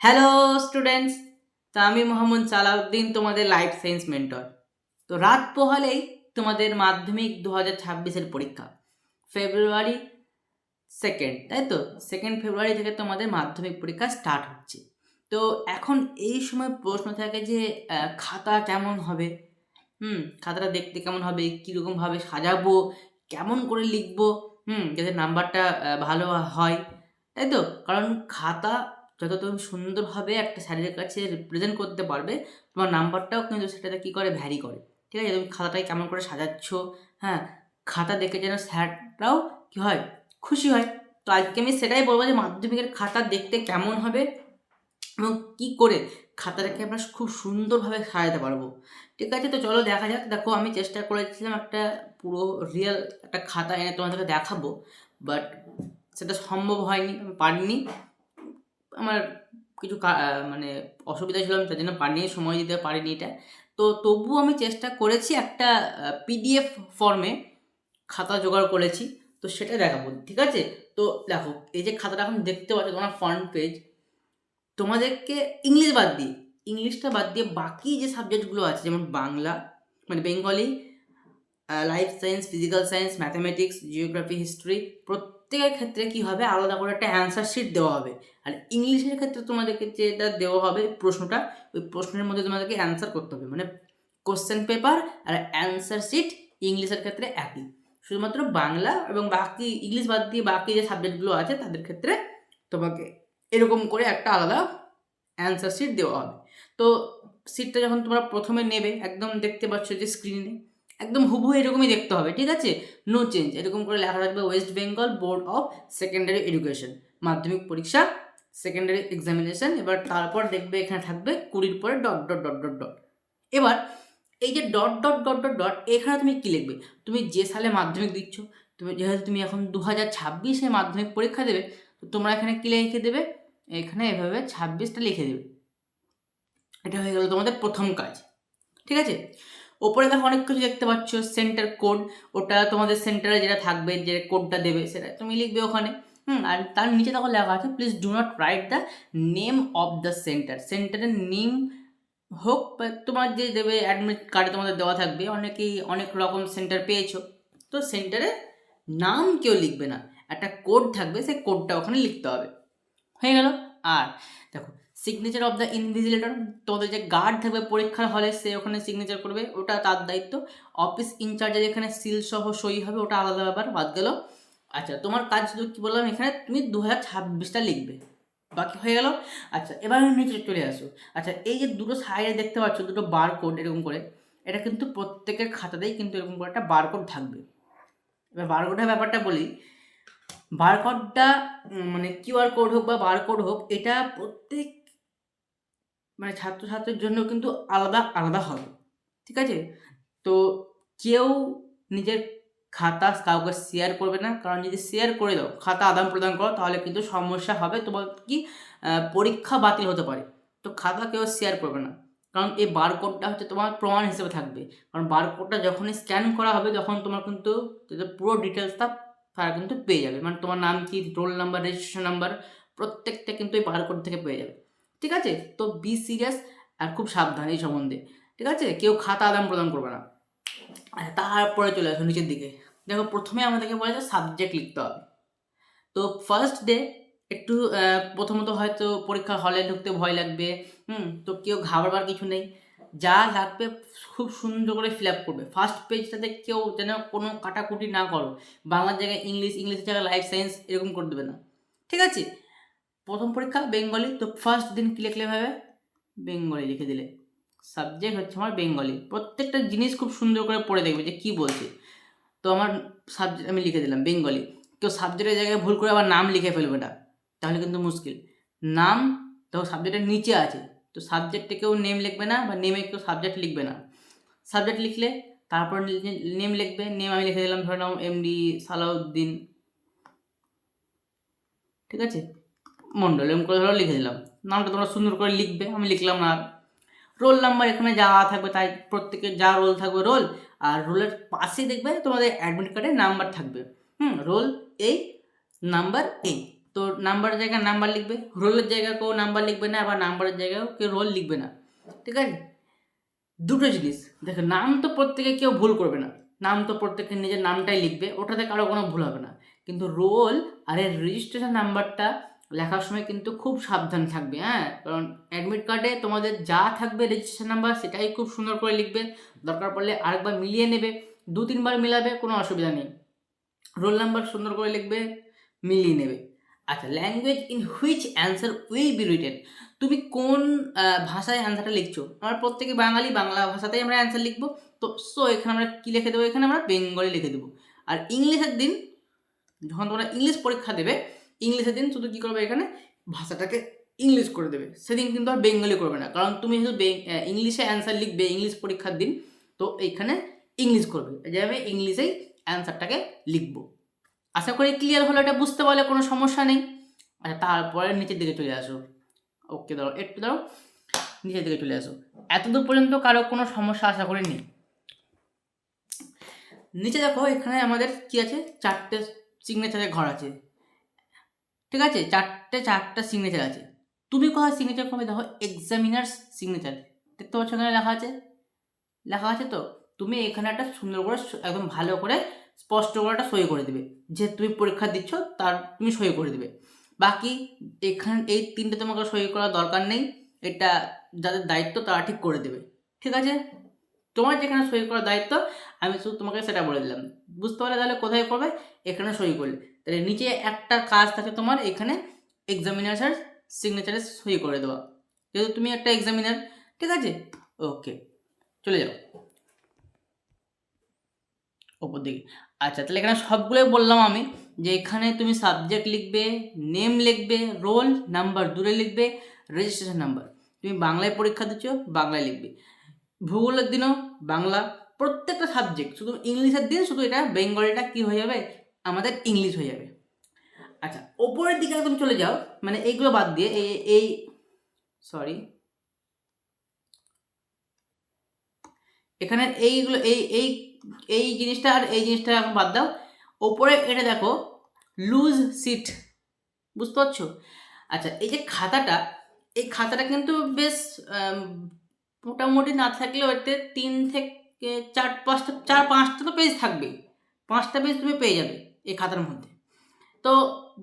Hello students তো আমি মোহাম্মদ সালাউদ্দিন, তোমাদের লাইফ সায়েন্স মেন্টর তো রাত পোহালেই তোমাদের মাধ্যমিক দু হাজার ছাব্বিশের পরীক্ষা। ফেব্রুয়ারি সেকেন্ড তাই তো? সেকেন্ড ফেব্রুয়ারি থেকে তোমাদের মাধ্যমিক পরীক্ষা স্টার্ট হচ্ছে। তো এখন এই সময় প্রশ্ন থাকে যে খাতা কেমন হবে? হুম, খাতাটা দেখতে কেমন হবে? কীরকমভাবে সাজাবো? কেমন করে লিখব? হুম, যাতে নাম্বারটা ভালো হয়। তাই তো? কারণ খাতা যত তুমি সুন্দরভাবে একটা স্যারের কাছে রিপ্রেজেন্ট করতে পারবে, তোমার নাম্বারটাও কিন্তু সেটাতে কী করে ভ্যারি করে। ঠিক আছে? তুমি খাতাটাকে কেমন করে সাজাচ্ছ হ্যাঁ? খাতা দেখে যেন স্যাররাও কী হয়? খুশি হয়। তো আজকে আমি সেটাই বলব যে মাধ্যমিকের খাতা দেখতে কেমন হবে এবং কী করে খাতাটাকে আমরা খুব সুন্দরভাবে সাজাতে পারব। ঠিক আছে? তো চলো দেখা যাক। দেখো, আমি চেষ্টা করেছিলাম একটা পুরো রিয়েল একটা খাতা এনে তোমাদেরকে দেখাবো বাট সেটা সম্ভব হয়নি আমি পারিনি। আমার কিছু মানে অসুবিধা ছিল, আমি তার জন্য পারিনি, সময় দিতে পারিনি এটা। তো তবুও আমি চেষ্টা করেছি একটা পিডিএফ ফর্মে খাতা জোগাড় করেছি, তো সেটা দেখাবো, ঠিক আছে? তো দেখো, এই যে খাতাটা এখন দেখতে পাচ্ছ তোমার ফ্রন্ট পেজ তোমাদেরকে ইংলিশ বাদ দিয়ে ইংলিশটা বাদ দিয়ে বাকি যে সাবজেক্টগুলো আছে, যেমন বাংলা মানে Bengali life science physical science mathematics geography history প্রত্যেকের ক্ষেত্রে কী হবে? আলাদা করে একটা অ্যান্সার শিট দেওয়া হবে। আর ইংলিশের ক্ষেত্রে তোমাদেরকে যেটা দেওয়া হবে, প্রশ্নটা, ওই প্রশ্নের মধ্যে তোমাদেরকে অ্যান্সার করতে হবে। মানে কোশ্চেন পেপার আর অ্যান্সার শিট ইংলিশের ক্ষেত্রে একই। শুধুমাত্র বাংলা এবং বাকি, ইংলিশ বাদ দিয়ে বাকি যে সাবজেক্টগুলো আছে, তাদের ক্ষেত্রে তোমাকে এরকম করে একটা আলাদা অ্যান্সার শিট দেওয়া হবে। তো সিটটা যখন তোমরা প্রথমে নেবে, একদম দেখতে পাচ্ছ যে স্ক্রিনে একদম হুবহু এরকমই দেখতে হবে, ঠিক আছে? নো চেঞ্জ এরকম করে লেখা থাকবে West Bengal board of secondary education Madhyamik পরীক্ষা সেকেন্ডারি এক্সামিনেশন এবার তারপর দেখবে এখানে থাকবে কুড়ির পরে dot dot dot dot dot এবার এই যে dot dot dot dot dot এখানে তুমি কী লিখবে? তুমি যে সালে মাধ্যমিক দিচ্ছ, তুমি যেহেতু তুমি এখন দু হাজার ছাব্বিশে মাধ্যমিক পরীক্ষা দেবে, তো তোমরা এখানে কী লিখে দেবে? এখানে এভাবে ছাব্বিশটা লিখে দেবে। এটা হয়ে গেল তোমাদের প্রথম কাজ, ঠিক আছে? ওপরে দেখো অনেক কিছু দেখতে পাচ্ছ সেন্টার কোড ওটা তোমাদের সেন্টারে যেটা থাকবে, যে কোডটা দেবে, সেটা তুমি লিখবে ওখানে। হুম, আর তার নিচে দেখো লেখা আছে please do not write the name of the centre সেন্টারের নেম হোক তোমার যে দেবে অ্যাডমিট কার্ডে তোমাদের দেওয়া থাকবে, অনেকেই অনেক রকম সেন্টার পেয়েছ। তো সেন্টারে নাম কেউ লিখবে না, একটা কোড থাকবে, সেই কোডটা ওখানে লিখতে হবে। হয়ে গেল। আর দেখো সিগনেচার অফ দ্য ইনভিজিলেটর তোমাদের যে গার্ড থাকবে পরীক্ষার হলে সে ওখানে সিগনেচার করবে, ওটা তার দায়িত্ব। অফিস ইনচার্জের এখানে সিল সহ সই হবে, ওটা আলাদা ব্যাপার, বাদ গেল। আচ্ছা তোমার কাজ শুধু কী বললাম, এখানে তুমি দু হাজার ছাব্বিশটা লিখবে। বাকি হয়ে গেল? আচ্ছা এবার আমি নিচে চলে আসো। আচ্ছা এই যে দুটো সাইডে দেখতে পাচ্ছ, দুটো বারকোড এরকম করে, এটা কিন্তু প্রত্যেকের খাতাতেই কিন্তু এরকম করে একটা বারকোড থাকবে। এবার বারকোডের ব্যাপারটা বলি। বারকোডটা মানে কিউআর কোড হোক বা বারকোড হোক, এটা প্রত্যেক মানে ছাত্র ছাত্রছাত্রীর জন্য কিন্তু আলাদা আলাদা হবে। ঠিক আছে? তো কেউ নিজের খাতা কাউকে শেয়ার করবে না। কারণ যদি শেয়ার করে দাও, খাতা আদান প্রদান করো, তাহলে কিন্তু সমস্যা হবে। তোমার কি পরীক্ষা বাতিল হতে পারে। তো খাতা কেউ শেয়ার করবে না। কারণ এই বারকোডটা হচ্ছে তোমার প্রমাণ হিসেবে থাকবে। কারণ বারকোডটা যখনই স্ক্যান করা হবে, তখন তোমার কিন্তু পুরো ডিটেলসটা তারা কিন্তু পেয়ে যাবে। মানে তোমার নাম কি রোল নাম্বার রেজিস্ট্রেশন নাম্বার প্রত্যেকটা কিন্তু এই বারকোড থেকে পেয়ে যাবে। ঠিক আছে? তো বি সিরিয়াস আর খুব সাবধান এই সম্বন্ধে। ঠিক আছে? কেউ খাতা আদান প্রদান করবে না। আচ্ছা তারপরে চলে আসো নিচের দিকে। দেখো, প্রথমে আমাদেরকে বলা যায় সাবজেক্ট লিখতে হবে। তো ফার্স্ট ডে একটু প্রথমত হয়তো পরীক্ষা হলে ঢুকতে ভয় লাগবে। হুম, তো কেউ ঘাবড়াবার কিছু নেই। যা লাগবে খুব সুন্দর করে ফিল আপ করবে। ফার্স্ট পেজটাতে কেউ যেন কোনো কাটাকুটি না করো। বাংলার জায়গায় ইংলিশ ইংলিশের জায়গায় লাইফ সায়েন্স এরকম করে দেবে না। ঠিক আছে? প্রথম পরীক্ষা, বেঙ্গলি। তো ফার্স্ট দিন কী লিখলে ভাবে? বেঙ্গলি লিখে দিলে। সাবজেক্ট হচ্ছে আমার বেঙ্গলি। প্রত্যেকটা জিনিস খুব সুন্দর করে পড়ে দেখবে যে কী বলছে। তো আমার সাবজেক্ট আমি লিখে দিলাম বেঙ্গলি। কেউ সাবজেক্টের জায়গায় ভুল করে আবার নাম লিখে ফেলবে না। তাহলে কিন্তু মুশকিল। নাম তো সাবজেক্টের নিচে আছে। তো সাবজেক্টে কেউ নেম লিখবে না বা নেমে কেউ সাবজেক্ট লিখবে না। সাবজেক্ট লিখলে তারপর নেম লিখবে। নেম আমি লিখে দিলাম ধরে নাও এমডি সালাউদ্দিন। ঠিক আছে? মণ্ডল করে ধরো লিখে দিলাম। নামটা তোমরা সুন্দর করে লিখবে, আমি লিখলাম না। রোল নাম্বার এখানে যা থাকবে তাই প্রত্যেকের যা রোল থাকবে রোল, আর রোলের পাশে দেখবে তোমাদের অ্যাডমিট কার্ডে নাম্বার থাকবে। হুম, রোল এই নাম্বার এই তো নাম্বারের জায়গায় নাম্বার লিখবে, রোলের জায়গায় কেউ নাম্বার লিখবে না, আবার নাম্বারের জায়গায় কেউ রোল লিখবে না। ঠিক আছে? দুটো জিনিস। দেখো, নাম তো প্রত্যেকে কেউ ভুল করবে না। নাম তো প্রত্যেকে নিজের নামটাই লিখবে, ওটাতে কারও কোনো ভুল হবে না। কিন্তু রোল আর এর রেজিস্ট্রেশন নাম্বারটা লেখার সময় কিন্তু খুব সাবধান থাকবে হ্যাঁ? কারণ অ্যাডমিট কার্ডে তোমাদের যা থাকবে রেজিস্ট্রেশন নাম্বার সেটাই খুব সুন্দর করে লিখবে। দরকার পড়লে আরেকবার মিলিয়ে নেবে, দু তিনবার মিলাবে, কোনো অসুবিধা নেই। রোল নাম্বার সুন্দর করে লিখবে, মিলিয়ে নেবে। আচ্ছা language in which answer will be written তুমি কোন ভাষায় অ্যান্সারটা লিখছো? আমরা প্রত্যেকে বাঙালি, বাংলা ভাষাতেই আমরা অ্যান্সার লিখব। তো সো এখানে আমরা কী লিখে দেবো? এখানে আমরা বেঙ্গলি লিখে দেবো। আর ইংলিশের দিন, যখন তোমরা ইংলিশ পরীক্ষা দেবে ইংলিশের দিন, শুধু কী করবে এখানে? ভাষাটাকে ইংলিশ করে দেবে। সেদিন কিন্তু আর বেঙ্গলি করবে না। কারণ তুমি শুধু ইংলিশে অ্যান্সার লিখবে, ইংলিশ পরীক্ষার দিন, তো এইখানে ইংলিশ করবে। যে আমি ইংলিশেই অ্যান্সারটাকে লিখব। আশা করি ক্লিয়ার হলো, এটা বুঝতে পারলে কোনো সমস্যা নেই। আচ্ছা তারপরে নিচের দিকে চলে আসো। ওকে দাঁড়ো একটু দাঁড়ো নিচের দিকে চলে আসো। এতদূর পর্যন্ত কারও কোনো সমস্যা আশা করি নেই। নিচে দেখো, এখানে আমাদের কি আছে? চারটে সিগনেচারের ঘর আছে। ঠিক আছে? চারটে, চারটা সিগনেচার আছে। তুমি কোথায় সিগনেচার করবে দেখো এক্সামিনার্স সিগনেচার দেখতে পাচ্ছ এখানে লেখা আছে? লেখা আছে তো? তুমি এখানে একটা সুন্দর করে একদম ভালো করে স্পষ্ট করে একটা সই করে দেবে। যে তুমি পরীক্ষা দিচ্ছ, তার তুমি সই করে দেবে। বাকি এখানে, এই তিনটে তোমাকে সই করার দরকার নেই। এটা যাদের দায়িত্ব, তারা ঠিক করে দেবে। ঠিক আছে? তোমার যেখানে সই করার দায়িত্ব, আমি শুধু তোমাকে সেটা বলে দিলাম। বুঝতে পারলে তাহলে কোথায় করবে? এখানে সই করলে। তাহলে নিচে একটা কাজ থাকে তোমার, এখানে এক্সামিনার সিগনেচারে সই করে দেওয়া। যেহেতু তুমি একটা এক্সামিনার ঠিক আছে? ওকে চলে যাও। ওপর দিকে। আচ্ছা তাহলে এখানে সবগুলোই বললাম আমি। যে এখানে তুমি সাবজেক্ট লিখবে নেম লিখবে রোল নাম্বার দূরে লিখবে রেজিস্ট্রেশন নাম্বার তুমি বাংলায় পরীক্ষা দিচ্ছ, বাংলায় লিখবে। ভূগোলের দিনও, বাংলা, প্রত্যেকটা সাবজেক্ট শুধু ইংলিশের দিন, শুধু এটা বেঙ্গলিটা কী হয়ে যাবে? আমাদের ইংলিশ হয়ে যাবে। আচ্ছা ওপরের দিকে একদম চলে যাও মানে এইগুলো বাদ দিয়ে, এই এই সরি এখানে এইগুলো, এই এই এই জিনিসটা আর এই জিনিসটা এখন বাদ দাও। ওপরে এটা দেখো লুজ সিট বুঝতে পারছ? আচ্ছা এই যে খাতাটা, এই খাতাটা কিন্তু বেশ মোটামুটি না থাকলেও এতে তিন থেকে চার পাঁচটা চার পাঁচটা তো পেজ থাকবে পাঁচটা পেজ তুমি পেয়ে যাবে এই খাতার মধ্যে। তো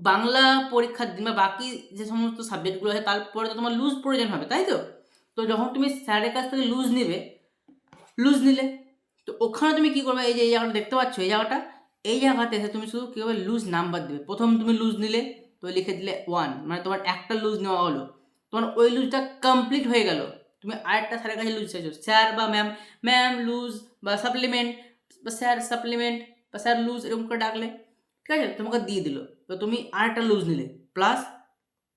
বাংলা পরীক্ষার দিন বা বাকি যে সমস্ত সাবজেক্টগুলো আছে, তারপরে তো তোমার লুজ প্রয়োজন হবে, তাই তো? তো যখন তুমি স্যারের কাছ থেকে লুজ নেবে লুজ নিলে, তো ওখানে তুমি কী করবে? এই যে, এই জায়গাটা দেখতে পাচ্ছ, এই জায়গাটা, এই জায়গাতে এসে তুমি শুধু কী লুজ নাম্বার দেবে। প্রথম তুমি লুজ নিলে, তো লিখে দিলে ওয়ান মানে তোমার একটা লুজ নেওয়া হলো। তোমার ওই লুজটা কমপ্লিট হয়ে গেল। তুমি আরেকটা স্যারের কাছে লুজ চাইছো স্যার বা ম্যাম ম্যাম লুজ বা সাপ্লিমেন্ট বা স্যার সাপ্লিমেন্ট বা স্যার লুজ এরকম করে ডাকলে ঠিক আছে তোমাকে দিয়ে দিল তো তুমি আরেকটা লুজ নিলে প্লাস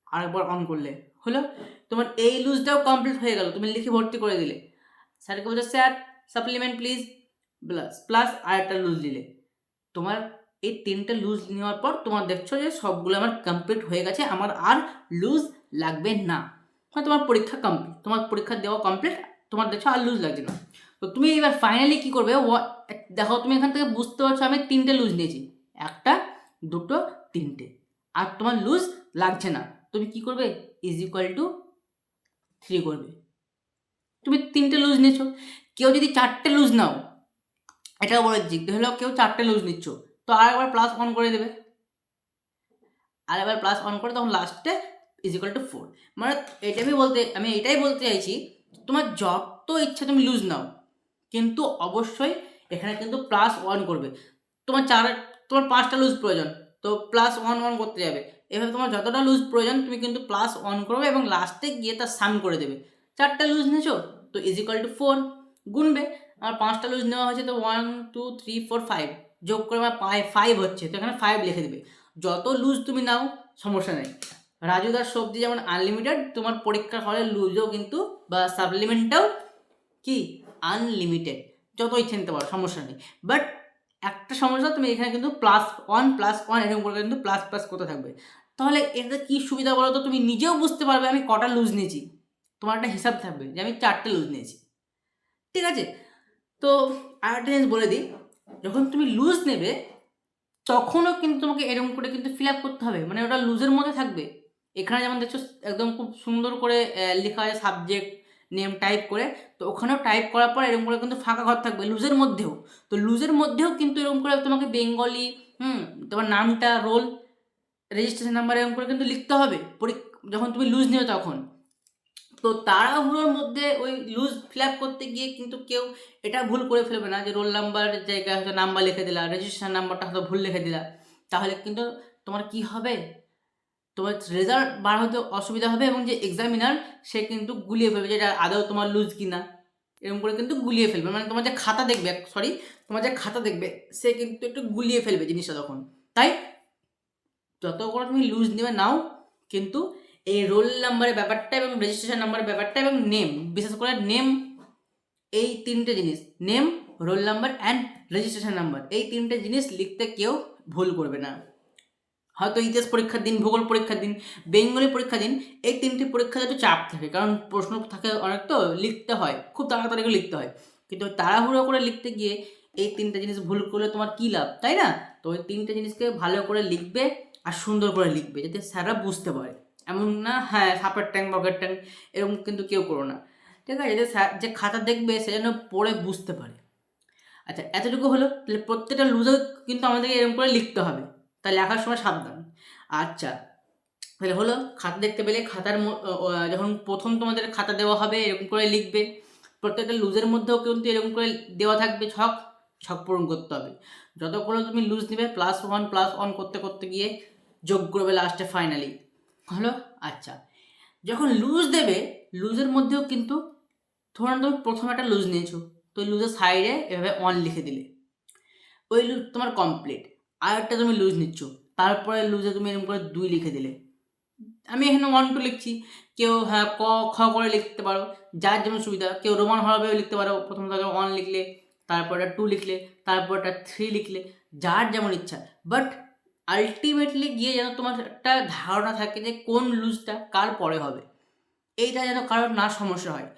আরেকবার অন করলে হলো তোমার এই লুজটাও কমপ্লিট হয়ে গেল তুমি লিখে ভর্তি করে দিলে স্যারকে বলছো sir supplement please plus plus আরেকটা লুজ নিলে তোমার এই তিনটে লুজ নেওয়ার পর তোমার দেখছ যে সবগুলো আমার কমপ্লিট হয়ে গেছে আমার আর লুজ লাগবে না মানে তোমার পরীক্ষা কমপ্লিট তোমার পরীক্ষা দেওয়া কমপ্লিট তোমার দেখছ আর লুজ লাগছে না। তো তুমি এবার ফাইনালি কী করবে? দেখো তুমি এখান থেকে বুঝতে পারছ আমি তিনটে লুজ নিয়েছি। একটা, দুটো, তিনটে। আর তোমার লুজ লাগছে না। তুমি কি করবে? ইজ ইকুয়াল টু থ্রি করবে। তুমি তিনটে লুজ নিয়েছো। কেউ যদি চারটে লুজ নাও এটাও বলে দিচ্ছি হলো কেউ চারটে লুজ নিচ্ছ। তো আর একবার প্লাস অন করে দেবে। আর একবার প্লাস অন করে, তখন লাস্টে ইজ ইকুয়াল টু ফোর মানে এটা আমি বলতে, আমি এটাই বলতে চাইছি, তোমার যত ইচ্ছা তুমি লুজ নাও। কিন্তু অবশ্যই এখানে কিন্তু প্লাস ওয়ান করবে। তোমার চার, তোমার পাঁচটা লুজ প্রয়োজন। তো প্লাস ওয়ান ওয়ান করতে যাবে। এভাবে তোমার যতটা লুজ প্রয়োজন, তুমি কিন্তু প্লাস ওয়ান করবে এবং লাস্টে গিয়ে তার সাম করে দেবে। চারটা লুজ নিয়েছো? তো ইজ ইকুয়াল টু ফোর গুনবে। আমার পাঁচটা লুজ নেওয়া হয়েছে তো one two three four five যোগ করে আমার পায়ে ফাইভ হচ্ছে। তো এখানে ফাইভ লিখে দেবে। যত লুজ তুমি নাও, সমস্যা নেই। রাজুদার সবজি যেমন আনলিমিটেড তোমার পরীক্ষার হলে লুজও কিন্তু বা সাপ্লিমেন্টটাও কি? আনলিমিটেড যত ইচ্ছে নিতে পারো, সমস্যা নেই। বাট একটা সমস্যা, তুমি এখানে কিন্তু প্লাস ওয়ান প্লাস ওয়ান এরকম করে কিন্তু প্লাস প্লাস করতে থাকবে। তাহলে এটাতে কী সুবিধা বলো তো? তুমি নিজেও বুঝতে পারবে আমি কটা লুজ নিয়েছি। তোমার একটা হিসাব থাকবে যে আমি চারটে লুজ নিয়েছি। ঠিক আছে? তো আরেকটা জিনিস বলে দিই, যখন তুমি লুজ নেবে, তখনও কিন্তু তোমাকে এরকম করে কিন্তু ফিল আপ করতে হবে। মানে ওটা লুজের মধ্যে থাকবে। এখানে যেমন দেখছ, একদম খুব সুন্দর করে লেখা আছে সাবজেক্ট নেম টাইপ করে। তো ওখানেও টাইপ করার পর এরকম করে কিন্তু ফাঁকা ঘর থাকবে লুজের মধ্যেও। তো লুজের মধ্যেও কিন্তু এরকম করে তোমাকে বেঙ্গলি হুম, তোমার নামটা রোল রেজিস্ট্রেশন নাম্বার এরকম করে কিন্তু লিখতে হবে। যখন তুমি লুজ নেবে তখন। তো তাড়াহুড়োর মধ্যে ওই লুজ ফিল আপ করতে গিয়ে কিন্তু কেউ এটা ভুল করে ফেলবে না যে রোল নাম্বার জায়গায় হয়তো নাম্বার লিখে দিলা রেজিস্ট্রেশন নাম্বারটা হয়তো ভুল লিখে দিলা। তাহলে কিন্তু তোমার কি হবে? তোমার রেজাল্ট বার হতে অসুবিধা হবে এবং যে এক্সামিনার সে কিন্তু গুলিয়ে ফেলবে যেটা আদৌ তোমার লুজ কিনা। এরকম করে কিন্তু গুলিয়ে ফেলবে। মানে তোমার যে খাতা দেখবে সরি তোমার যে খাতা দেখবে, সে কিন্তু একটু গুলিয়ে ফেলবে জিনিসটা তখন। তাই যত করে তুমি লুজ নেবে নাও, কিন্তু এই রোল নাম্বারের ব্যাপারটা এবং রেজিস্ট্রেশন নাম্বারের ব্যাপারটা এবং নেম বিশেষ করে নেম এই তিনটে জিনিস name roll number and registration number এই তিনটে জিনিস লিখতে কেউ ভুল করবে না। হয়তো ইতিহাস পরীক্ষার দিন, ভূগোল পরীক্ষার দিন, বেঙ্গলি পরীক্ষার দিন, এই তিনটি পরীক্ষাতে একটু চাপ থাকে। কারণ প্রশ্ন থাকে অনেক তো, লিখতে হয়। খুব তাড়াতাড়ি লিখতে হয়। কিন্তু তাড়াহুড়ো করে লিখতে গিয়ে এই তিনটে জিনিস ভুল করলে তোমার কী লাভ, তাই না? তো ওই তিনটে জিনিসকে ভালো করে লিখবে আর সুন্দর করে লিখবে যাতে স্যাররা বুঝতে পারে। এমন না হ্যাঁ সাপের ট্যাং, বকের ট্যাং, এরকম কিন্তু কেউ করো না। ঠিক আছে যাতে স্যার যে খাতা দেখবে সে যেন পড়ে বুঝতে পারে। আচ্ছা এতটুকু হলো, তাহলে প্রত্যেকটা লুজও কিন্তু আমাদেরকে এরকম করে লিখতে হবে। তাই লেখার সময় সাবধান। আচ্ছা তাহলে হলো খাতা দেখতে পেলে খাতার যখন প্রথম তোমাদের খাতা দেওয়া হবে এরকম করে লিখবে। প্রত্যেকটা লুজের মধ্যেও কিন্তু এরকম করে দেওয়া থাকবে, ছক ছক পূরণ করতে হবে। যত করে তুমি লুজ নেবে প্লাস ওয়ান প্লাস ওয়ান করতে করতে গিয়ে যোগ করবে লাস্টে ফাইনালি হলো? আচ্ছা যখন লুজ দেবে লুজের মধ্যেও কিন্তু ধরুন তুমি প্রথম একটা লুজ নিয়েছো। তো লুজের সাইডে এভাবে ওয়ান লিখে দিলে। ওই লুজ তোমার কমপ্লিট আর একটা তুমি লুজ নিচ্ছ। তারপরে লুজে তুমি এরকম করে দুই লিখে দিলে। আমি এখানে ওয়ান টু লিখছি। কেউ হ্যাঁ ক, খ করে লিখতে পারো। যার যেমন সুবিধা। কেউ রোমান হরফেও লিখতে পারো। প্রথম থেকে ওয়ান লিখলে তারপরটা টু লিখলে, তারপরটা থ্রি লিখলে, যার যেমন ইচ্ছা। বাট আলটিমেটলি গিয়ে যেন তোমার একটা ধারণা থাকে যে কোন লুজটা কার পরে হবে। এইটা যেন কারোর না সমস্যা হয়।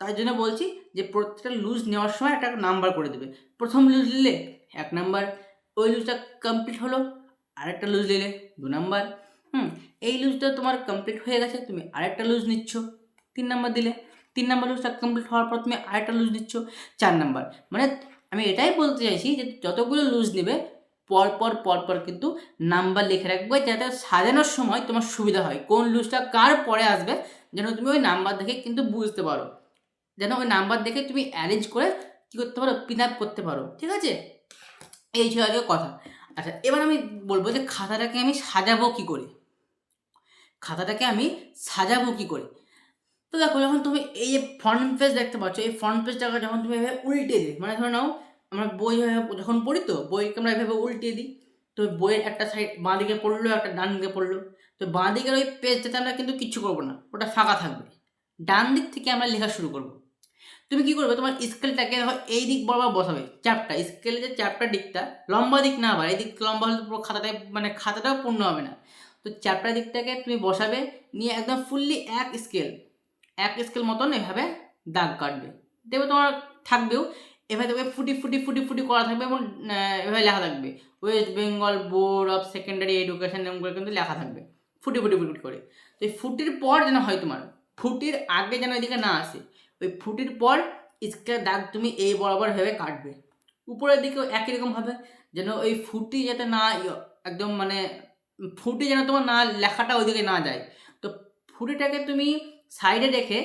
তাই জন্য বলছি যে প্রত্যেকটা লুজ নেওয়ার সময় একটা নাম্বার করে দেবে। প্রথম লুজ নিলে এক নাম্বার ওই লুজটা কমপ্লিট হলো, আরেকটা লুজ নিলে দু নাম্বার হুম, এই লুজটা তোমার কমপ্লিট হয়ে গেছে, তুমি আরেকটা লুজ নিচ্ছ, তিন নাম্বার দিলে, তিন নাম্বার লুজটা কমপ্লিট হওয়ার পর তুমি আরেকটা লুজ নিচ্ছ, চার নাম্বার মানে আমি এটাই বলতে চাইছি যে যতগুলো লুজ নেবে, পর পর পর পর কিন্তু নাম্বার লিখে রাখবে যাতে সাজানোর সময় তোমার সুবিধা হয়, কোন লুজটা কার পরে আসবে, যেন তুমি ওই নাম্বার দেখে কিন্তু বুঝতে পারো, যেন ওই নাম্বার দেখে তুমি অ্যারেঞ্জ করে কী করতে পারো পিন আপ করতে পারো, ঠিক আছে? এই ছিল আজকে কথা। আচ্ছা এবার আমি বলব যে খাতাটাকে আমি সাজাবো কী করে? খাতাটাকে আমি সাজাবো কী করে? তো দেখো, যখন তুমি এই যে ফ্রন্ট পেজ দেখতে পাচ্ছ, এই ফ্রন্ট পেজটাকে যখন তুমি এভাবে উল্টে দিই মানে ধরে নাও, আমরা বই যখন পড়ি তো, বইকে আমরা এভাবে উল্টিয়ে দিই। তো বইয়ের একটা সাইড বাঁ দিকে পড়ল, একটা ডান দিকে পড়ল। তো বাঁ দিকের ওই পেজটাতে আমরা কিন্তু কিচ্ছু করব না, ওটা ফাঁকা থাকবে। ডান দিক থেকে আমরা লেখা শুরু করব। তুমি কি করবে? তোমার স্কেলটাকে দেখো, এই দিক বরাবর বসাবে চ্যাপটা স্কেলের যে চ্যাপটা দিকটা, লম্বা দিক না আবার এই দিক লম্বা হলে পুরো খাতাটাই মানে খাতাটাও পূর্ণ হবে না। তো চ্যাপটা দিকটাকে তুমি বসাবে, নিয়ে একদম ফুললি এক স্কেল এক স্কেল মতন এভাবে দাগ কাটবে। দেখবে তোমার থাকবেও, এভাবে দেখবে ফুটি ফুটি ফুটি ফুটি করা থাকবে এবং এভাবে লেখা থাকবে। West Bengal board of secondary education এরকম করে কিন্তু লেখা থাকবে ফুটি ফুটি ফুটি করে। তো এই ফুটির পর যেন হয় তোমার, ফুটির আগে যেন এদিকে না আসে ওই ফুটির পর স্কেল দাগ তুমি এই বরাবর ভেবে কাটবে। উপরের দিকেও একই রকম হবে যেন ওই ফুটি যাতে না একদম মানে ফুটি যেন তোমার না, লেখাটা ওইদিকে না যায়। তো ফুটিটাকে তুমি সাইডে রেখে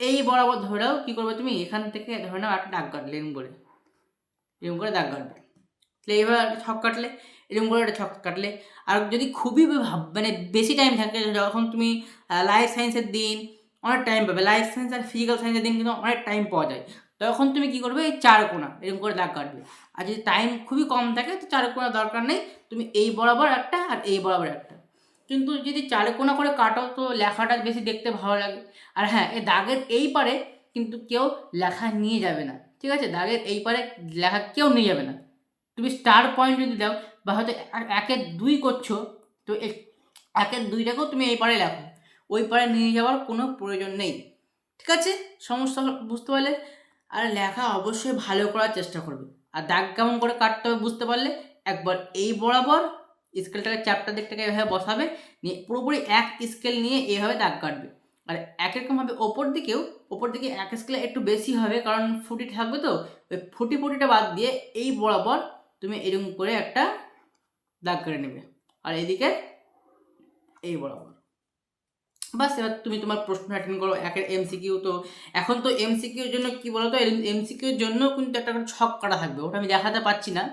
এই বরাবর ধরেও কী করবে তুমি? এখান থেকে ধরে নাও একটা দাগ কাটলে, এরকম করে। এরকম করে দাগ কাটবে। তাহলে এবার একটা ছক কাটলে, এরকম করে একটা ছক কাটলে। আর যদি খুবই মানে বেশি টাইম থাকে, যখন তুমি লাইফ সায়েন্সের দিন অনেক টাইম পাবে। লাইফ সায়েন্স আর ফিজিক্যাল সায়েন্সের দিন কিন্তু অনেক টাইম পাওয়া যায়। তখন তুমি কী করবে? এই চার কোনা, এরকম করে দাগ কাটবে। আর যদি টাইম খুবই কম থাকে, তো চার কোনা দরকার নেই। তুমি এই বরাবর একটা আর এই বরাবর একটা। কিন্তু যদি চার কোনা করে কাটো তো লেখাটা বেশি দেখতে ভালো লাগে। আর হ্যাঁ এই দাগের এই পারে কিন্তু কেউ লেখা নিয়ে যাবে না। ঠিক আছে? দাগের এই পারে লেখা কেউ নিয়ে যাবে না। তুমি স্টার পয়েন্ট যদি দাও, বা হয়তো এক- একের দুই করছ, তো একের দুইটাকেও তুমি এই পারে লেখো। ওই পারে নিয়ে যাওয়ার কোনো প্রয়োজন নেই। ঠিক আছে? সমস্যা বুঝতে পারলে? আর লেখা অবশ্যই ভালো করার চেষ্টা করবে। আর দাগ কেমন করে কাটতে হবে বুঝতে পারলে? একবার এই বরাবর স্কেলটাকে চ্যাপটা দিকটাকে এভাবে বসাবে, নিয়ে পুরোপুরি এক স্কেল নিয়ে এভাবে দাগ কাটবে। আর এক রকমভাবে ওপর দিকেও, ওপর দিকে এক স্কেলে একটু বেশি হবে, কারণ ফুটি থাকবে তো। ওই ফুটি ফুটিটা বাদ দিয়ে এই বরাবর তুমি এরকম করে একটা দাগ কেটে নেবে। আর এদিকে এই বরাবর। বাস এবার তুমি তোমার প্রশ্ন অ্যাটেন্ড করো একের এমসিকিউ তো। এখন তো এমসিকিউর জন্য কি বলতো? এমসিকিউর জন্য কিন্তু একটা ছক কাটা থাকবে, ওটা আমি দেখাতে পাচ্ছি না।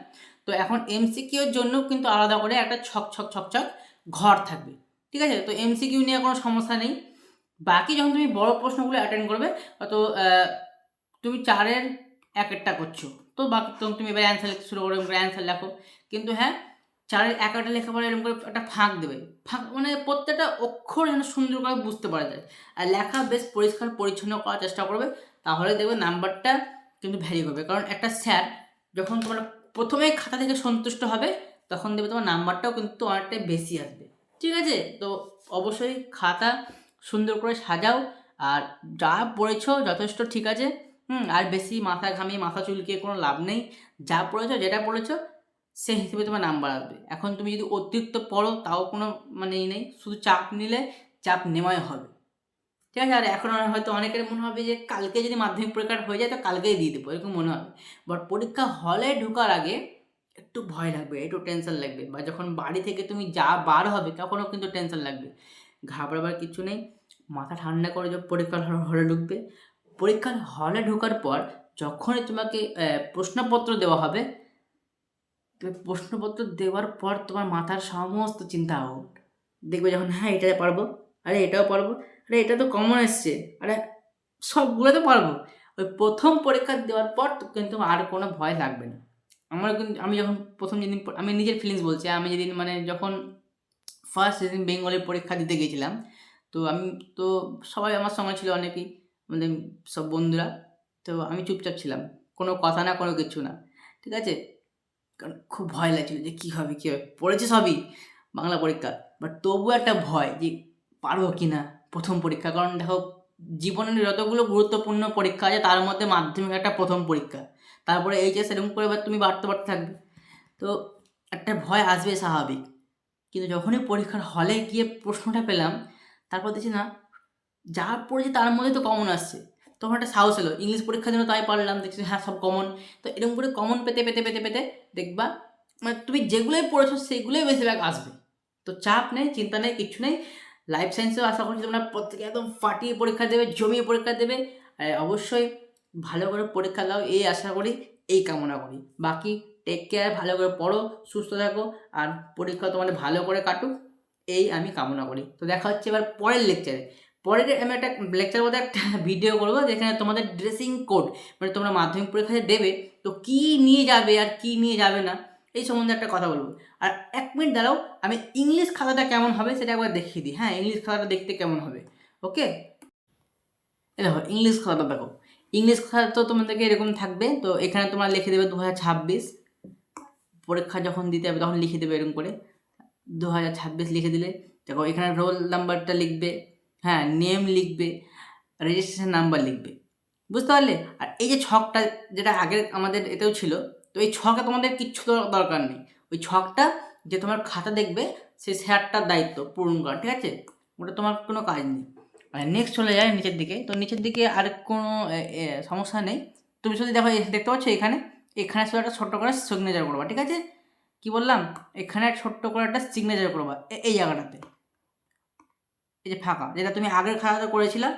তো এখন এমসিকিউর জন্য কিন্তু আলাদা করে একটা ছক ছক ছক ছক ঘর থাকবে। ঠিক আছে? তো এমসিকিউ নিয়ে কোনো সমস্যা নেই। বাকি যখন তুমি বড় প্রশ্নগুলো অ্যাটেন্ড করবে, তো তুমি চারের এক একটা করছ। তো বাকি তখন তুমি এবার অ্যান্সার শুরু করে অ্যান্সার লেখো। কিন্তু হ্যাঁ চারের এক একটা লেখাপড়া এরকম করে একটা ফাঁক দেবে। ফাঁক মানে প্রত্যেকটা অক্ষর যেন সুন্দর করে বুঝতে পারা যায়। আর লেখা বেশ পরিষ্কার পরিচ্ছন্ন করার চেষ্টা করবে, তাহলে দেখবে নাম্বারটা কিন্তু ভ্যারি করবে কারণ একটা স্যার যখন তোমার প্রথমে খাতা থেকে সন্তুষ্ট হবে, তখন দেবে তোমার নাম্বারটাও কিন্তু অনেকটাই বেশি আসবে। ঠিক আছে? তো অবশ্যই খাতা সুন্দর করে সাজাও, আর যা পড়েছো যথেষ্ট ঠিক আছে। হুম, আর বেশি মাথা ঘামিয়ে মাথা চুলকিয়ে কোনো লাভ নেই। যা পড়েছো, যেটা পড়েছো সেই হিসেবে তোমার নাম্বার আসবে। এখন তুমি যদি অতিরিক্ত পড়ো, তাও কোনো মানে ই নেই, শুধু চাপ নিলে চাপ নেওয়াই হবে। ঠিক আছে? আর এখন হয়তো অনেকের মনে হবে যে, কালকে যদি মাধ্যমিক পরীক্ষা হয়ে যায়, তো কালকেই দিয়ে দেবো, এরকম মনে হবে। বাট পরীক্ষা হলে ঢোকার আগে একটু ভয় লাগবে, একটু টেনশন লাগবে। বা যখন বাড়ি থেকে তুমি যা বার হবে, তখনও কিন্তু টেনশন লাগবে। ঘাবড়াবার কিছু নেই। মাথা ঠান্ডা করে যখন পরীক্ষার হল- হলে ঢুকবে, পরীক্ষার হলে ঢোকার পর যখনই তোমাকে প্রশ্নপত্র দেওয়া হবে তুমি প্রশ্নপত্র দেওয়ার পর তোমার মাথার সমস্ত চিন্তা আউট দেখবে যখন হ্যাঁ এটা পারব আরে এটাও পারব আরে এটা তো কমন এসছে, আরে সবগুলো তো পারব ওই প্রথম পরীক্ষা দেওয়ার পর তো কিন্তু আর কোনো ভয় লাগবে না। আমার কিন্তু, আমি যখন প্রথম যেদিন আমি নিজের ফিলিংস বলছি, আমি যেদিন মানে যখন ফার্স্ট যেদিন বেঙ্গলের পরীক্ষা দিতে গেছিলাম, তো আমি, তো সবাই আমার সঙ্গে ছিল অনেকেই মানে সব বন্ধুরা, তো আমি চুপচাপ ছিলাম, কোনো কথা না, কোনো কিছু না, ঠিক আছে? কারণ খুব ভয় লাগছিল যে কী হবে কী হবে? পড়েছে সবই বাংলা পরীক্ষা। বাট তবুও একটা ভয় যে পারব কি না প্রথম পরীক্ষা। কারণ দেখো, জীবনের যতগুলো গুরুত্বপূর্ণ পরীক্ষা আছে, তার মধ্যে মাধ্যমিক একটা প্রথম পরীক্ষা। তারপরে এইচএস এরকম করে এবার তুমি বাড়তে বাড়তে থাকবে। তো একটা ভয় আসবে স্বাভাবিক। কিন্তু যখনই পরীক্ষার হলে গিয়ে প্রশ্নটা পেলাম, তারপর দেখছি না, যা পড়েছে তার মধ্যে তো কমন আসছে। তখন একটা সাহস এলো। ইংলিশ পরীক্ষার জন্য তাই পারলাম, দেখছি হ্যাঁ সব কমন তো এরকম করে কমন পেতে পেতে পেতে পেতে দেখবা মানে তুমি যেগুলোই পড়েছো সেগুলোই বেশিরভাগ আসবে। তো চাপ নেই, চিন্তা নেই, কিচ্ছু নেই। লাইফ সায়েন্সেও আশা করছি তোমরা প্রত্যেকে একদম ফাটিয়ে পরীক্ষা দেবে, জমিয়ে পরীক্ষা দেবে। আর অবশ্যই ভালো করে পরীক্ষা দাও, এই আশা করি, এই কামনা করি। বাকি টেক কেয়ার ভালো করে পড়ো, সুস্থ থাকো, আর পরীক্ষা তোমাদের ভালো করে কাটুক, এই আমি কামনা করি। তো দেখা হচ্ছে এবার পরের লেকচারে পরের আমি একটা লেকচার মধ্যে একটা ভিডিও করব যেখানে তোমাদের ড্রেসিং কোড মানে তোমরা মাধ্যমিক পরীক্ষা যে দেবে, তো কী নিয়ে যাবে আর কী নিয়ে যাবে না, এই সম্বন্ধে একটা কথা বলব। আর এক মিনিট দাঁড়াও, আমি ইংলিশ খাতাটা কেমন হবে সেটা একবার দেখিয়ে দিই। হ্যাঁ ইংলিশ খাতাটা দেখতে কেমন হবে ওকে দেখো ইংলিশ খাতাটা দেখো। ইংলিশ খাতা তো তোমাদেরকে এরকম থাকবে, তো এখানে তোমরা লিখে দেবে দু হাজার ছাব্বিশ। পরীক্ষা যখন দিতে হবে তখন লিখে দেবে এরকম করে। দু হাজার ছাব্বিশ লিখে দিলে, দেখো এখানে রোল নাম্বারটা লিখবে। হ্যাঁ নেম লিখবে রেজিস্ট্রেশন নাম্বার লিখবে। বুঝতে পারলে? আর এই যে ছকটা যেটা আগের আমাদের এতেও ছিল, তো এই ছকে তোমাদের কিচ্ছু দর- দরকার নেই। ওই ছকটা যে তোমার খাতা দেখবে, সেই স্যারটার দায়িত্ব পূরণ করা, ঠিক আছে? ওটা তোমার কোনো কাজ নেই। আর নেক্সট চলে যায় নিচের দিকে। তো নিচের দিকে আর কোনো সমস্যা নেই। তুমি শুধু দেখো দেখতে পাচ্ছ এখানে? এখানে শুধু একটা ছোট্ট করে সিগনেচার করবা, ঠিক আছে? কি বললাম? এখানে ছোট্ট করে একটা সিগনেচার করবা এই জায়গাটাতে। এই যে ফাঁকা, যেটা তুমি আগের খাতাতে করেছিলা,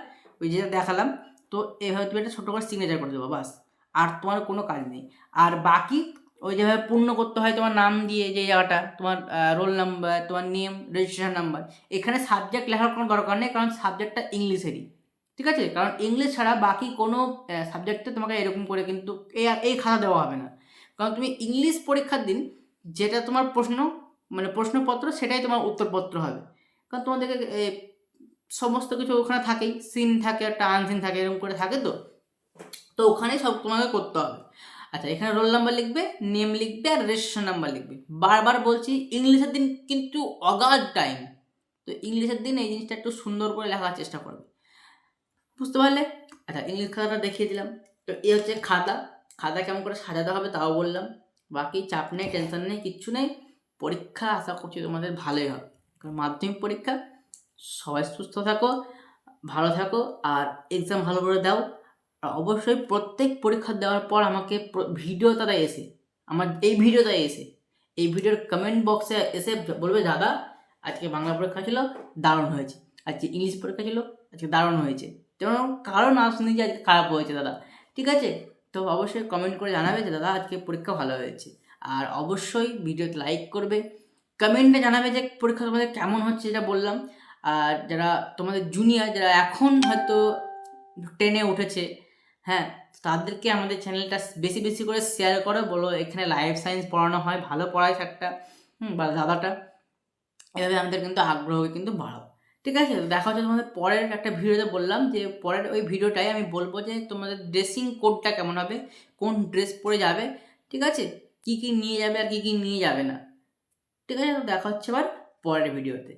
ওই যেটা দেখালাম, তো এইভাবে তুমি একটা ছোট্ট করে সিগনেচার করে দেবো, বাস। আর তোমার কোনো কাজ নেই। আর বাকি ওই যেভাবে পূর্ণ করতে হয় তোমার নাম দিয়ে যে জায়গাটা, তোমার রোল নাম্বার তোমার নেম রেজিস্ট্রেশন নাম্বার এখানে সাবজেক্ট লেখার কোনো দরকার নেই, কারণ সাবজেক্টটা ইংলিশেরই। ঠিক আছে? কারণ ইংলিশ ছাড়া বাকি কোনো সাবজেক্টে তোমাকে এরকম করে কিন্তু এই এই খাতা দেওয়া হবে না। কারণ তুমি ইংলিশ পরীক্ষার দিন যেটা তোমার প্রশ্ন মানে প্রশ্নপত্র, সেটাই তোমার উত্তরপত্র হবে। কারণ তোমাদেরকে সমস্ত কিছু ওখানে থাকেই। সিন থাকে, একটা আনসিন থাকে, এরকম করে থাকে তো। তো ওখানে সব তোমাকে করতে হবে। আচ্ছা এখানে রোল নাম্বার লিখবে নেম লিখবে আর রেজিস্ট্রেশন নাম্বার লিখবে। বারবার বলছি, ইংলিশের দিন কিন্তু অগাধ টাইম তো ইংলিশের দিন এই জিনিসটা একটু সুন্দর করে লেখার চেষ্টা করবে। বুঝতে পারলে? আচ্ছা ইংলিশ খাতাটা দেখিয়ে দিলাম। তো এই হচ্ছে খাতা। খাতা কেমন করে সাজাতে হবে তাও বললাম। বাকি চাপ নেই টেনশন নেই, কিচ্ছু নেই। পরীক্ষা, আশা করছি তোমাদের ভালোই হবে। কারণ মাধ্যমিক পরীক্ষা সবাই সুস্থ থাকো, ভালো থাকো আর এক্সাম ভালো করে দাও। আর অবশ্যই প্রত্যেক পরীক্ষা দেওয়ার পর আমাকে ভিডিও তারা এসে, আমার এই ভিডিওটা এসে, এই ভিডিওর কমেন্ট বক্সে এসে বলবে, দাদা, আজকে বাংলা পরীক্ষা ছিল, দারুণ হয়েছে। আজকে ইংলিশ পরীক্ষা ছিল, আজকে দারুণ হয়েছে। যেমন কারও না শুনি যে আজকে খারাপ হয়েছে, দাদা। ঠিক আছে? তো অবশ্যই কমেন্ট করে জানাবে যে, দাদা, আজকে পরীক্ষা ভালো হয়েছে। আর অবশ্যই ভিডিওতে লাইক করবে। কমেন্টে জানাবে যে, পরীক্ষা তোমাদের কেমন হচ্ছে, যেটা বললাম। আর যারা তোমাদের জুনিয়র যারা এখন হয়তো টেনে উঠেছে হ্যাঁ তাদেরকে আমাদের চ্যানেলটা বেশি বেশি করে শেয়ার করো, বলো এখানে লাইফ সায়েন্স পড়ানো হয়, ভালো পড়ায় একটা হুম, বা দাদাটা। এভাবে আমাদের কিন্তু আগ্রহকে কিন্তু বাড়াও। ঠিক আছে, দেখা হচ্ছে তোমাদের পরের একটা ভিডিওতে বললাম যে, পরের ওই ভিডিওটাই আমি বলব যে, তোমাদের ড্রেসিং কোডটা কেমন হবে, কোন ড্রেস পরে যাবে, ঠিক আছে? কী কী নিয়ে যাবে আর কী কী নিয়ে যাবে না। ঠিক আছে, দেখা হচ্ছে আবার পরের ভিডিওতে।